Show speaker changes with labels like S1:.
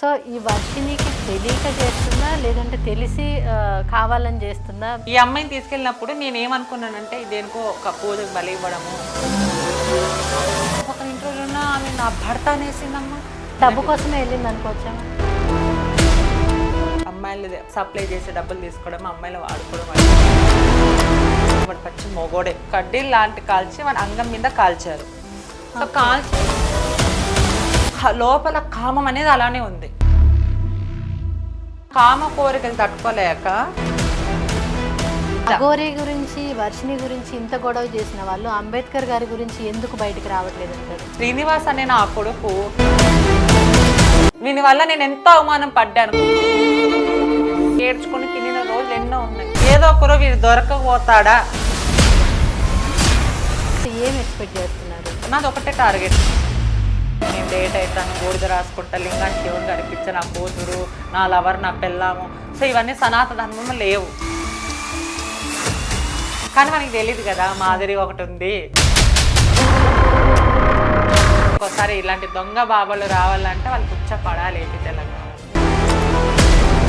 S1: So ఈ వర్షినికి తెలియక చేస్తుందా లేదంటే తెలిసి కావాలని చేస్తుందా
S2: ఈ అమ్మాయిని తీసుకెళ్ళినప్పుడు నేను ఏమనుకున్నానంటే దేనికో ఒక పూజకు బలి ఇవ్వడము. ఒక ఇంట్లో ఉన్న ఆమె నా భర్త అనేసిందమ్మా.
S1: డబ్బు కోసమే వెళ్ళింది అనుకోవచ్చా
S2: అమ్మాయిలు సప్లై చేసే డబ్బులు తీసుకోవడం అమ్మాయిలు వాడుకోవడం వాడు పచ్చి మొగోడే. కడ్డీలు లాంటి కాల్చి వాడి అంగం మీద కాల్చారు. సో కాల్చి లోపల కామం అనేది అలానే ఉంది. కామ కోరికలు తట్టుకోలేక
S1: అఘోరి గురించి వర్షిని గురించి ఇంత గొడవ చేసిన వాళ్ళు అంబేద్కర్ గారి గురించి ఎందుకు బయటికి రావట్లేదు అంటారు?
S2: శ్రీనివాస్ అనే నా కొడుకు దీని వల్ల నేను ఎంతో అవమానం పడ్డాను. ఏడ్చుకొని తినిన రోజులు ఎన్నో ఉన్నాయి. ఏదో ఒకరో వీడు దొరకకపోతాడా?
S1: ఏం ఎక్స్పెక్ట్ చేస్తున్నారు?
S2: నాది ఒకటే టార్గెట్ నేను లేట్ అవుతాను బూడిద రాసుకుంటా లింగానికి దేవుడు కనిపించ నా కూతురు నా లవర్ నా పెళ్ళాము. సో ఇవన్నీ సనాతన ధర్మంలో లేవు. కానీ మనకి తెలియదు కదా మాదిరి ఒకటి ఉంది. ఒక్కోసారి ఇలాంటి దొంగ బాబాలు రావాలంటే వాళ్ళు పుచ్చ పడాలి తెలంగాణ?